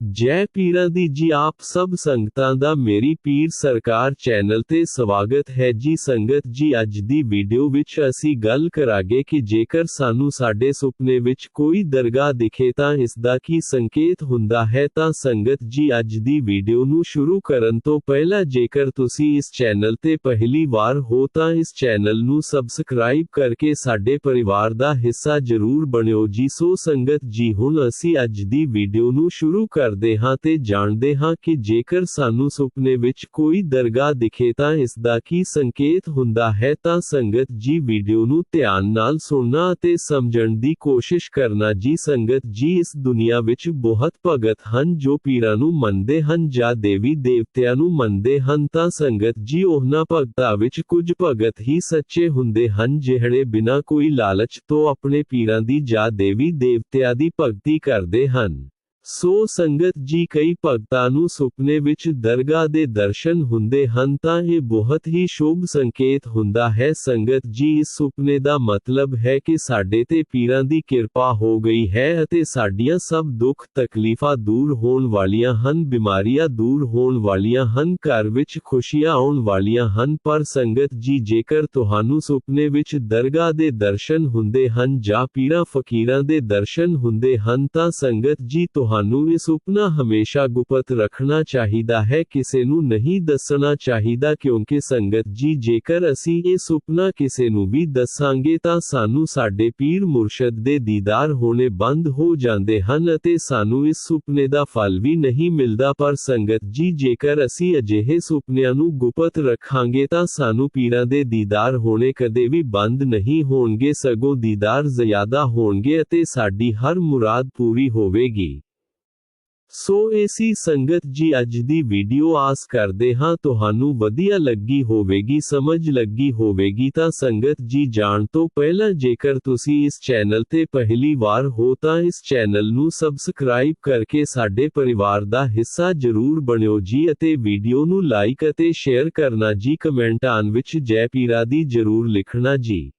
ਜੈ ਪੀਰਾਂ ਦੀ ਜੀ ਆਪ ਸਭ ਸੰਗਤਾਂ ਦਾ ਮੇਰੀ ਪੀਰ ਸਰਕਾਰ ਚੈਨਲ ਤੇ ਸਵਾਗਤ ਹੈ ਜੀ ਸੰਗਤ ਜੀ ਅੱਜ ਦੀ ਵੀਡੀਓ ਵਿੱਚ ਅਸੀਂ ਗੱਲ ਕਰਾਂਗੇ ਕਿ ਜੇਕਰ ਸਾਨੂੰ ਸਾਡੇ ਸੁਪਨੇ ਵਿੱਚ ਕੋਈ ਦਰਗਾਹ ਦਿਖੇ ਤਾਂ ਇਸ ਦਾ ਕੀ ਸੰਕੇਤ ਹੁੰਦਾ ਹੈ ਤਾਂ ਸੰਗਤ ਜੀ ਅੱਜ ਦੀ ਵੀਡੀਓ ਨੂੰ ਸ਼ੁਰੂ ਕਰਨ ਤੋਂ ਪਹਿਲਾਂ ਜੇਕਰ ਤੁਸੀਂ ਇਸ ਚੈਨਲ ਤੇ ਪਹਿਲੀ ਵਾਰ ਹੋ ਤਾਂ ਇਸ ਚੈਨਲ ਨੂੰ ਸਬਸਕ੍ਰਾਈਬ ਕਰਕੇ ਸਾਡੇ ਪਰਿਵਾਰ ਦਾ ਹਿੱਸਾ ਜ਼ਰੂਰ ਬਣਿਓ ਜੀ ਸੋ ਸੰਗਤ ਜੀ ਹੁਣ ਅਸੀਂ ਅੱਜ ਦੀ ਵੀਡੀਓ ਨੂੰ ਸ਼ੁਰੂ ਕਰਦੇ ਹਾਂ ਤੇ ਜਾਣਦੇ ਹਾਂ ਕਿ ਜੇਕਰ ਸਾਨੂੰ ਸੁਪਨੇ ਵਿੱਚ ਕੋਈ ਦਰਗਾਹ ਦਿਖੇ ਤਾਂ ਇਸ ਦਾ ਕੀ ਸੰਕੇਤ ਹੁੰਦਾ ਹੈ ਤਾਂ ਸੰਗਤ ਜੀ ਵੀਡੀਓ ਨੂੰ ਧਿਆਨ ਨਾਲ ਸੁਣਨਾ ਅਤੇ ਸਮਝਣ ਦੀ ਕੋਸ਼ਿਸ਼ ਕਰਨਾ ਜੀ ਸੰਗਤ ਜੀ ਇਸ ਦੁਨੀਆ ਵਿੱਚ ਬਹੁਤ ਭਗਤ ਹਨ ਜੋ ਪੀਰਾਂ ਨੂੰ ਮੰਨਦੇ ਹਨ ਜਾਂ ਦੇਵੀ ਦੇਵਤਿਆਂ ਨੂੰ ਮੰਨਦੇ ਹਨ ਤਾਂ ਸੰਗਤ ਜੀ ਉਹਨਾਂ ਭਗਤਾਂ ਵਿੱਚ ਕੁਝ ਭਗਤ ਹੀ ਸੱਚੇ ਹੁੰਦੇ ਹਨ ਜਿਹੜੇ ਬਿਨਾਂ ਕੋਈ ਲਾਲਚ ਤੋਂ ਆਪਣੇ ਪੀਰਾਂ ਦੀ ਜਾਂ ਦੇਵੀ ਦੇਵਤਿਆਂ ਦੀ ਭਗਤੀ ਕਰਦੇ ਹਨ ਸੋ ਸੰਗਤ ਜੀ ਕਈ ਭਗਤਾਂ ਨੂੰ ਸੁਪਨੇ ਵਿੱਚ ਦਰਗਾਹ ਦੇ ਦਰਸ਼ਨ ਹੁੰਦੇ ਹਨ ਤਾਂ ਇਹ ਬਹੁਤ ਹੀ ਸ਼ੁਭ ਸੰਕੇਤ ਹੁੰਦਾ ਹੈ ਸੰਗਤ ਜੀ ਇਸ ਸੁਪਨੇ ਦਾ ਮਤਲਬ ਹੈ ਕਿ ਸਾਡੇ ਤੇ ਪੀਰਾਂ ਦੀ ਕਿਰਪਾ ਹੋ ਗਈ ਹੈ ਅਤੇ ਸਾਡੀਆਂ ਸਭ ਦੁੱਖ ਤਕਲੀਫਾਂ ਦੂਰ ਹੋਣ ਵਾਲੀਆਂ ਹਨ ਬਿਮਾਰੀਆਂ ਦੂਰ ਹੋਣ ਵਾਲੀਆਂ ਹਨ ਘਰ ਵਿੱਚ ਖੁਸ਼ੀਆਂ ਆਉਣ ਵਾਲੀਆਂ ਹਨ ਪਰ ਸੰਗਤ ਜੀ ਜੇਕਰ ਤੁਹਾਨੂੰ ਸੁਪਨੇ ਵਿੱਚ ਦਰਗਾਹ ਦੇ ਦਰਸ਼ਨ ਹੁੰਦੇ ਹਨ ਜਾਂ ਪੀਰਾਂ ਫਕੀਰਾਂ ਦੇ ਦਰਸ਼ਨ ਹੁੰਦੇ ਹਨ ਤਾਂ ਸੰਗਤ ਜੀ ਤੁਹਾਨੂੰ ਇਹ ਸੁਪਨਾ ਹਮੇਸ਼ਾ ਗੁਪਤ ਰੱਖਣਾ ਚਾਹੀਦਾ ਹੈ ਕਿਸੇ ਨੂੰ ਨਹੀਂ ਦੱਸਣਾ ਚਾਹੀਦਾ ਕਿਉਂਕਿ ਸੰਗਤ ਜੀ ਜੇਕਰ ਅਸੀਂ ਇਹ ਸੁਪਨਾ ਕਿਸੇ ਨੂੰ ਵੀ ਦੱਸਾਂਗੇ ਤਾਂ ਸਾਨੂੰ ਸਾਡੇ ਪੀਰ ਮੁਰਸ਼ਦ ਦੇ ਦੀਦਾਰ ਹੋਣੇ ਬੰਦ ਹੋ ਜਾਂਦੇ ਹਨ ਅਤੇ ਸਾਨੂੰ ਇਸ ਸੁਪਨੇ ਦਾ ਫਲ ਵੀ ਨਹੀਂ ਮਿਲਦਾ ਪਰ ਸੰਗਤ ਜੀ ਜੇਕਰ ਅਸੀਂ ਅਜਿਹੇ ਸੁਪਨਿਆਂ ਨੂੰ ਗੁਪਤ ਰੱਖਾਂਗੇ ਤਾਂ ਸਾਨੂੰ ਪੀਰਾਂ ਦੇ ਦੀਦਾਰ ਹੋਣੇ ਕਦੇ ਵੀ ਬੰਦ ਨਹੀਂ ਹੋਣਗੇ ਸਗੋਂ ਦੀਦਾਰ ਜ਼ਿਆਦਾ ਹੋਣਗੇ ਅਤੇ ਸਾਡੀ ਹਰ ਮੁਰਾਦ ਪੂਰੀ ਹੋਵੇਗੀ ਸੋ ਏਸੀ ਸੰਗਤ ਜੀ ਅੱਜ ਦੀ ਵੀਡੀਓ ਆਸ ਕਰਦੇ ਹਾਂ ਤੁਹਾਨੂੰ ਵਧੀਆ ਲੱਗੀ ਹੋਵੇਗੀ ਸਮਝ ਲੱਗੀ ਹੋਵੇਗੀ ਤਾਂ ਸੰਗਤ ਜੀ ਜਾਣ ਤੋਂ ਪਹਿਲਾਂ ਜੇਕਰ ਤੁਸੀਂ ਇਸ ਚੈਨਲ ਤੇ ਪਹਿਲੀ ਵਾਰ ਹੋ ਤਾਂ ਇਸ ਚੈਨਲ ਨੂੰ ਸਬਸਕ੍ਰਾਈਬ ਕਰਕੇ ਸਾਡੇ ਪਰਿਵਾਰ ਦਾ ਹਿੱਸਾ ਜ਼ਰੂਰ ਬਣਿਓ ਜੀ ਅਤੇ ਵੀਡੀਓ ਨੂੰ ਲਾਈਕ ਅਤੇ ਸ਼ੇਅਰ ਕਰਨਾ ਜੀ ਕਮੈਂਟਾਂ ਵਿੱਚ ਜੈ ਪੀਰਾ ਦੀ ਜ਼ਰੂਰ ਲਿਖਣਾ ਜੀ